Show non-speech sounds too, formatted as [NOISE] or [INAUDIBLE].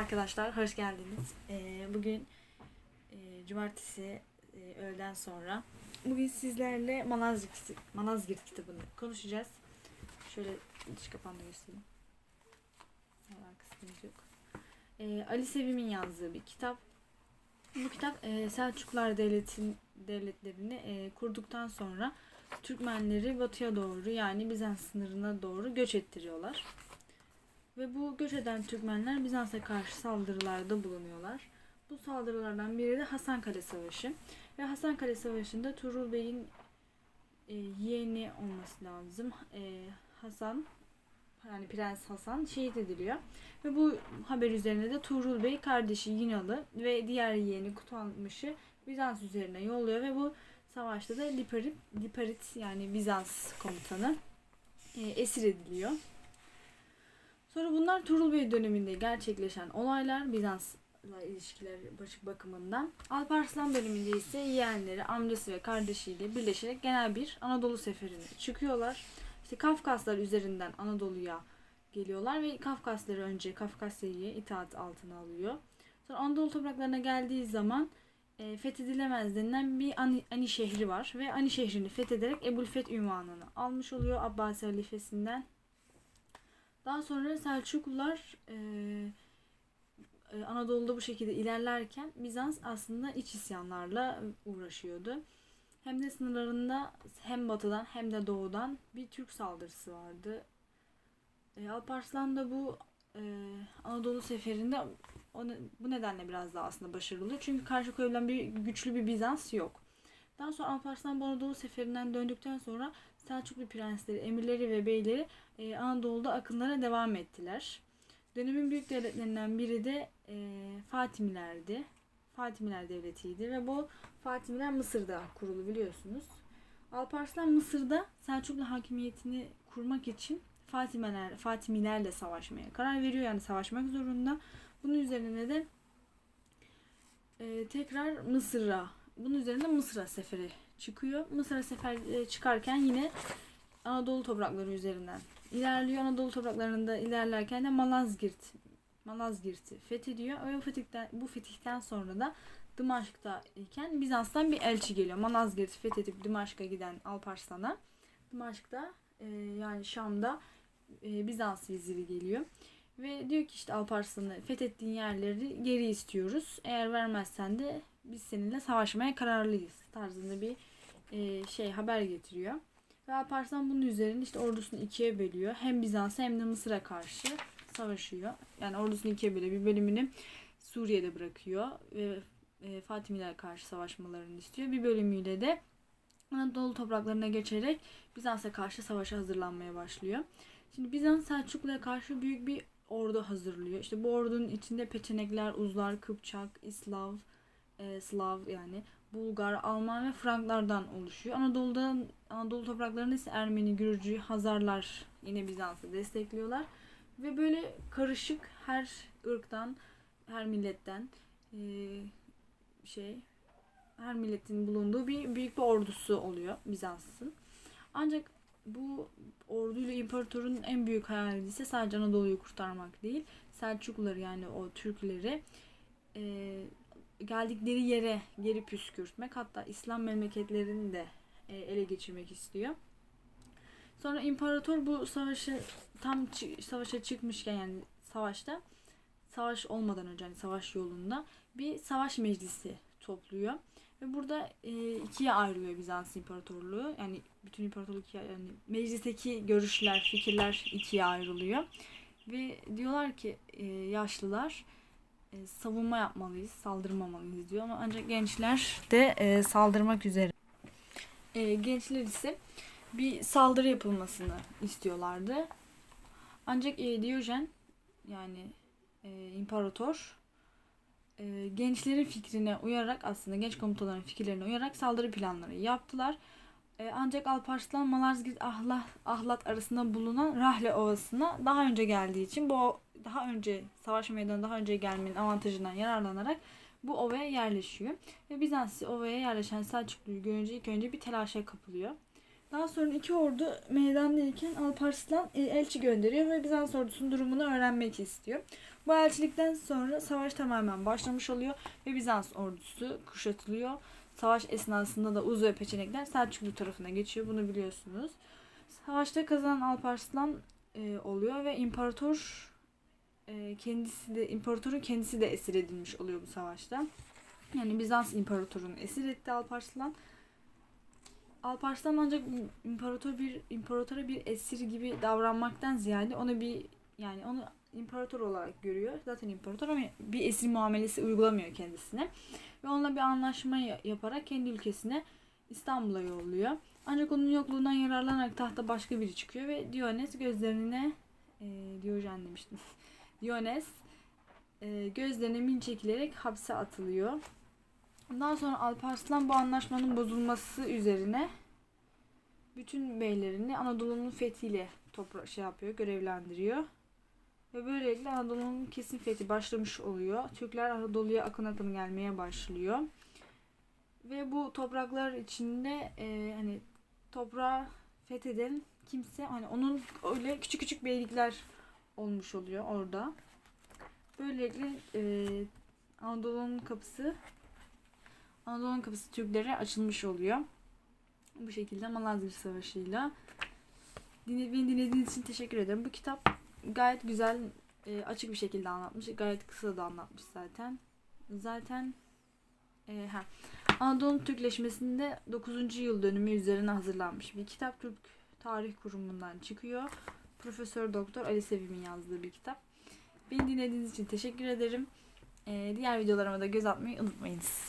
arkadaşlar, hoş geldiniz. Ee, bugün e, cumartesi e, öğleden sonra bugün sizlerle Malazgirt, Malazgirt kitabını konuşacağız. Şöyle dış kapağını göstereyim. Kısmımız yok. Ee, Ali Sevim'in yazdığı bir kitap. Bu kitap e, Selçuklar Devleti'nin devletlerini e, kurduktan sonra Türkmenleri batıya doğru yani Bizans sınırına doğru göç ettiriyorlar. Ve bu göç eden Türkmenler Bizans'a karşı saldırılarda bulunuyorlar. Bu saldırılardan biri de Hasankale Savaşı. Ve Hasankale Savaşı'nda Tuğrul Bey'in e, yeğeni olması lazım. E, Hasan yani Prens Hasan şehit ediliyor. Ve bu haber üzerine de Tuğrul Bey kardeşi Yinalı ve diğer yeğeni Kutalmış'ı Bizans üzerine yolluyor ve bu savaşta da Liparit, Liparit yani Bizans komutanı e, esir ediliyor. Bunlar Tuğrul Bey döneminde gerçekleşen olaylar Bizans'la ilişkiler başı bakımından. Alparslan döneminde ise yeğenleri, amcası ve kardeşiyle birleşerek genel bir Anadolu seferine çıkıyorlar. İşte Kafkaslar üzerinden Anadolu'ya geliyorlar ve Kafkasları önce Kafkasya'yı itaat altına alıyor. Sonra Anadolu topraklarına geldiği zaman e, fethedilemez denilen bir Ani, Ani şehri var ve Ani şehrini fethederek Ebu'l-Feth ünvanını almış oluyor Abbasi halifesinden. Daha sonra Selçuklular e, e, Anadolu'da bu şekilde ilerlerken Bizans aslında iç isyanlarla uğraşıyordu. Hem de sınırlarında hem batıdan hem de doğudan bir Türk saldırısı vardı. E, Alparslan da bu e, Anadolu seferinde onu, bu nedenle biraz daha aslında başarılı. Çünkü karşı koyulan bir güçlü bir Bizans yok. Daha sonra Alparslan bu seferinden döndükten sonra Selçuklu prensleri, emirleri ve beyleri e, Anadolu'da akınlara devam ettiler. Dönemin büyük devletlerinden biri de e, Fatimilerdi. Fatimiler devletiydi ve bu Fatimiler Mısır'da kurulu biliyorsunuz. Alparslan Mısır'da Selçuklu hakimiyetini kurmak için Fatimiler, Fatimilerle savaşmaya karar veriyor. Yani savaşmak zorunda. Bunun üzerine de e, tekrar Mısır'a, bunun üzerine Mısır'a seferi çıkıyor. Mısır'a sefer e, çıkarken yine Anadolu toprakları üzerinden ilerliyor. Anadolu topraklarında ilerlerken de Malazgirt Malazgirt'i fethediyor. Bu fetihten, bu fetihten sonra da Dımaşk'ta iken Bizans'tan bir elçi geliyor. Malazgirt'i fethedip Dımaşk'a giden Alparslan'a Dımaşk'ta e, yani Şam'da e, Bizans veziri geliyor. Ve diyor ki işte Alparslan'ı fethettiğin yerleri geri istiyoruz. Eğer vermezsen de biz seninle savaşmaya kararlıyız tarzında bir e, şey haber getiriyor. Ve Alparslan bunun üzerine işte ordusunu ikiye bölüyor. Hem Bizans'a hem de Mısır'a karşı savaşıyor. Yani ordusunu ikiye bölüyor. Bir bölümünü Suriye'de bırakıyor ve e, Fatimiler karşı savaşmalarını istiyor. Bir bölümüyle de Anadolu topraklarına geçerek Bizans'a karşı savaşa hazırlanmaya başlıyor. Şimdi Bizans Selçuklu'ya karşı büyük bir ordu hazırlıyor. İşte bu ordunun içinde Peçenekler, Uzlar, Kıpçak, İslav, e, Slav yani Bulgar, Alman ve Franklardan oluşuyor. Anadolu'da Anadolu topraklarında ise Ermeni, Gürcü, Hazarlar yine Bizans'ı destekliyorlar. Ve böyle karışık her ırktan, her milletten e, şey her milletin bulunduğu bir büyük bir ordusu oluyor Bizans'ın. Ancak bu orduyla imparatorun en büyük hayali ise sadece Anadolu'yu kurtarmak değil. Selçukluları yani o Türkleri e, geldikleri yere geri püskürtmek hatta İslam memleketlerini de e, ele geçirmek istiyor. Sonra imparator bu savaşı tam savaşa çıkmışken yani savaşta savaş olmadan önce yani savaş yolunda bir savaş meclisi topluyor. Ve burada e, ikiye ayrılıyor Bizans İmparatorluğu. Yani bütün imparatorluk yani meclisteki görüşler, fikirler ikiye ayrılıyor. Ve diyorlar ki e, yaşlılar e, savunma yapmalıyız, saldırmamalıyız diyor. Ama ancak gençler de e, saldırmak üzere. E, gençler ise bir saldırı yapılmasını istiyorlardı. Ancak e, Diyojen yani e, imparator e, gençlerin fikrine uyarak aslında genç komutanların fikirlerine uyarak saldırı planları yaptılar. E, ancak Alparslan Malazgirt Ahlat, Ahlat arasında bulunan Rahle Ovası'na daha önce geldiği için bu daha önce savaş meydanına daha önce gelmenin avantajından yararlanarak bu ovaya yerleşiyor. Ve Bizans ovaya yerleşen Selçuklu'yu görünce ilk önce bir telaşa kapılıyor. Daha sonra iki ordu meydandayken Alparslan e, elçi gönderiyor ve Bizans ordusunun durumunu öğrenmek istiyor. Bu elçilikten sonra savaş tamamen başlamış oluyor ve Bizans ordusu kuşatılıyor. Savaş esnasında da Uz ve Peçenekler Selçuklu tarafına geçiyor. Bunu biliyorsunuz. Savaşta kazanan Alparslan e, oluyor ve imparator e, kendisi de imparatorun kendisi de esir edilmiş oluyor bu savaşta. Yani Bizans imparatorunu esir etti Alparslan. Alparslan ancak imparator bir imparatora bir esir gibi davranmaktan ziyade onu bir yani onu imparator olarak görüyor. Zaten imparator ama bir esir muamelesi uygulamıyor kendisine. Ve onunla bir anlaşma ya- yaparak kendi ülkesine İstanbul'a yolluyor. Ancak onun yokluğundan yararlanarak tahta başka biri çıkıyor ve Diones gözlerine e, Diyojen demiştim. [LAUGHS] Diones e, gözlerine min çekilerek hapse atılıyor. Ondan sonra Alparslan bu anlaşmanın bozulması üzerine bütün beylerini Anadolu'nun fethiyle topra şey yapıyor, görevlendiriyor. Ve böylelikle Anadolu'nun kesin fethi başlamış oluyor. Türkler Anadolu'ya akın akın gelmeye başlıyor. Ve bu topraklar içinde e, hani toprağı fetheden kimse hani onun öyle küçük küçük beylikler olmuş oluyor orada. Böylelikle e, Anadolu'nun kapısı Anadolu'nun kapısı Türklere açılmış oluyor. Bu şekilde Malazgirt Savaşı'yla. Beni dinlediğiniz için teşekkür ederim. Bu kitap gayet güzel, e, açık bir şekilde anlatmış. Gayet kısa da anlatmış zaten. Zaten e, ha. Anadolu'nun Türkleşmesinde 9. yıl dönümü üzerine hazırlanmış bir kitap. Türk Tarih Kurumu'ndan çıkıyor. Profesör Doktor Ali Sevim'in yazdığı bir kitap. Beni dinlediğiniz için teşekkür ederim. E, diğer videolarıma da göz atmayı unutmayınız.